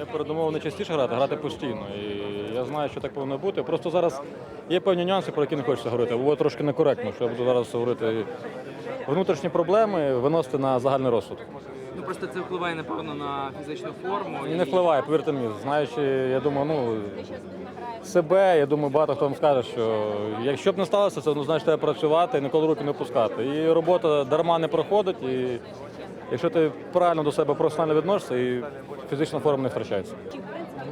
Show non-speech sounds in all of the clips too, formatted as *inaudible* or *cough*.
Я передумовив не частіше грати, грати постійно. І я знаю, що так повинно бути. Просто зараз є певні нюанси, про які не хочеться говорити. Було трошки некоректно, що я буду зараз говорити внутрішні проблеми, виносити на загальний розсуд. Ну просто це впливає напевно на фізичну форму. І не впливає, повірте мені. Знаючи, я думаю, ну себе, я думаю, багато хто вам скаже, що якщо б не сталося, це ну, значить треба працювати і ніколи руки не пускати. І робота дарма не проходить. І якщо ти правильно до себе професіонально відносишся, і фізична форма не втрачається.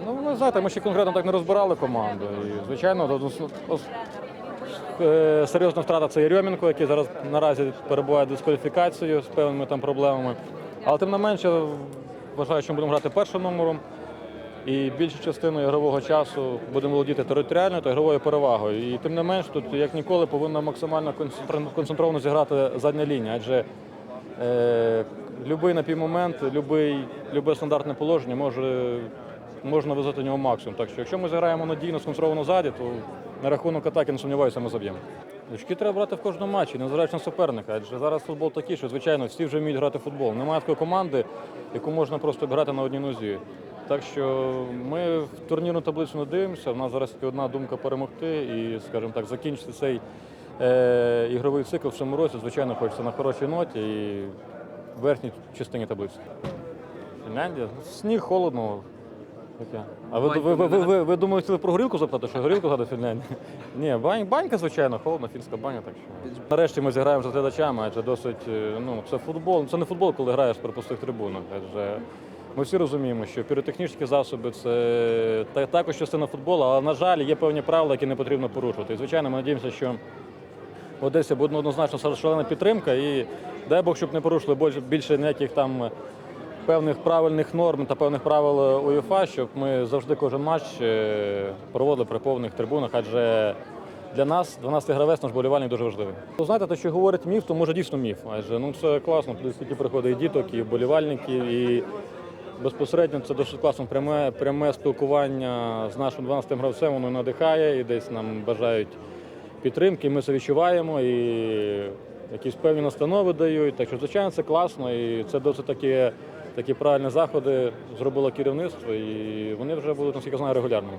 Ну, ви знаєте, ми ще конкретно так не розбирали команду. І, звичайно, е, серйозна втрата це Єрьомінко, який зараз наразі перебуває дискваліфікацією з певними там проблемами. Але тим не менше, вважаю, що ми будемо грати першим номером. І більшу частину ігрового часу будемо володіти територіальною та ігровою перевагою. І тим не менш, тут як ніколи повинна максимально концентровано зіграти задня лінія, адже е, будь-який напівмомент, будь-яке любе стандартне положення може, можна визвати нього максимум. Так що, якщо ми зіграємо надійно, сконцентровано ззаді, то на рахунок атаки не сумніваюся, ми заб'ємо. Очки треба брати в кожному матчі, незважаючи на суперника. Адже зараз футбол такий, що звичайно всі вже вміють грати в футбол. Немає такої команди, яку можна просто грати на одній нозі. Так що ми в турнірну таблицю не дивимося. У нас зараз тільки одна думка перемогти і, скажімо так, закінчити цей е, ігровий цикл в цьому році. Звичайно, хочеться на хорошій ноті і верхній частині таблиці. Фінляндія? Сніг холодно. Таке. А ви, ви, ви, ви, ви, ви думали, хотіли про горілку запитати, що горілку згадати Фінляндія? *laughs* Ні, бань, банька, звичайно, холодна, фінська баня. Так що. Нарешті ми зіграємо з глядачами, адже досить, е, ну, це футбол. Це не футбол, коли граєш при пустих трибунах. Адже ми всі розуміємо, що піротехнічні засоби це також частина футболу, але, на жаль, є певні правила, які не потрібно порушувати. І, звичайно, ми надіємося, що в Одесі буде однозначно шалена підтримка і дай Бог, щоб не порушили більше- ніяких там певних правильних норм та певних правил УЄФА, щоб ми завжди кожен матч е, проводили при повних трибунах, адже для нас 12 гравець наш болівальник дуже важливий. Знаєте, те, що говорить міф, то може дійсно міф. Адже ну це класно, скільки приходить і діток, і вболівальників, і безпосередньо це досить класно. Пряме, пряме спілкування з нашим 12 гравцем, воно надихає і десь нам бажають підтримки. Ми це відчуваємо і якісь певні настанови дають. Так що, звичайно, це класно і це досить такі, такі правильні заходи зробило керівництво, і вони вже будуть, наскільки знаю, регулярними.